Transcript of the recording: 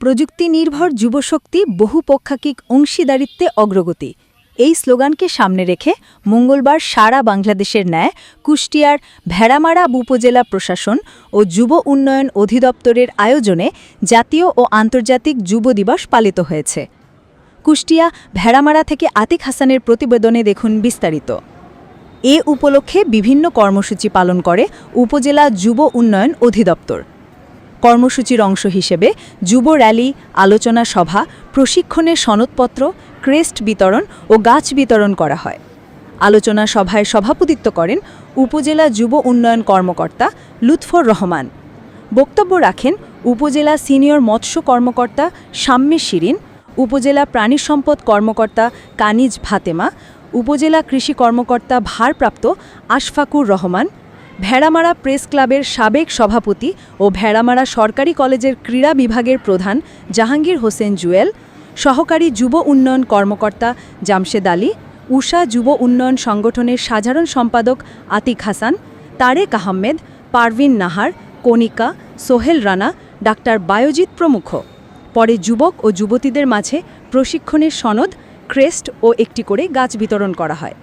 প্রযুক্তি নির্ভর যুবশক্তি বহুপক্ষাকিক অংশীদারিত্বে অগ্রগতি। এই স্লোগানকে সামনে রেখে মঙ্গলবার সারা বাংলাদেশের ন্যায় কুষ্টিয়ার ভেড়ামারা উপজেলা প্রশাসন ও যুব উন্নয়ন অধিদপ্তরের আয়োজনে জাতীয় ও আন্তর্জাতিক যুব দিবস পালিত হয়েছে। কুষ্টিয়া ভেড়ামারা থেকে আতিক হাসানের প্রতিবেদনে দেখুন বিস্তারিত। এ উপলক্ষে বিভিন্ন কর্মসূচি পালন করে উপজেলা যুব উন্নয়ন অধিদপ্তর। কর্মসূচির অংশ হিসেবে যুব র্যালি, আলোচনা সভা, প্রশিক্ষণের সনদপত্র, ক্রেস্ট বিতরণ ও গাছ বিতরণ করা হয়। আলোচনা সভায় সভাপতিত্ব করেন উপজেলা যুব উন্নয়ন কর্মকর্তা লুৎফর রহমান। বক্তব্য রাখেন উপজেলা সিনিয়র মৎস্য কর্মকর্তা শাম্মী শিরিন, উপজেলা প্রাণী সম্পদ কর্মকর্তা কানিজ ফাতেমা উপজেলা কৃষি কর্মকর্তা ভারপ্রাপ্ত আশফাকুর রহমান ভেড়ামারা প্রেস ক্লাবের সাবেক সভাপতি ও ভেড়ামারা সরকারি কলেজের ক্রীড়া বিভাগের প্রধান জাহাঙ্গীর হোসেন জুয়েল, সহকারী যুব উন্নয়ন কর্মকর্তা জামশেদ আলী, উষা যুব উন্নয়ন সংগঠনের সাধারণ সম্পাদক আতিক হাসান, তারেক আহমেদ, পারভিন নাহার, কণিকা, সোহেল রানা, ডাক্তার বায়োজিৎ প্রমুখ। পরে যুবক ও যুবতীদের মাঝে প্রশিক্ষণের সনদ, ক্রেস্ট ও একটি করে গাছ বিতরণ করা হয়।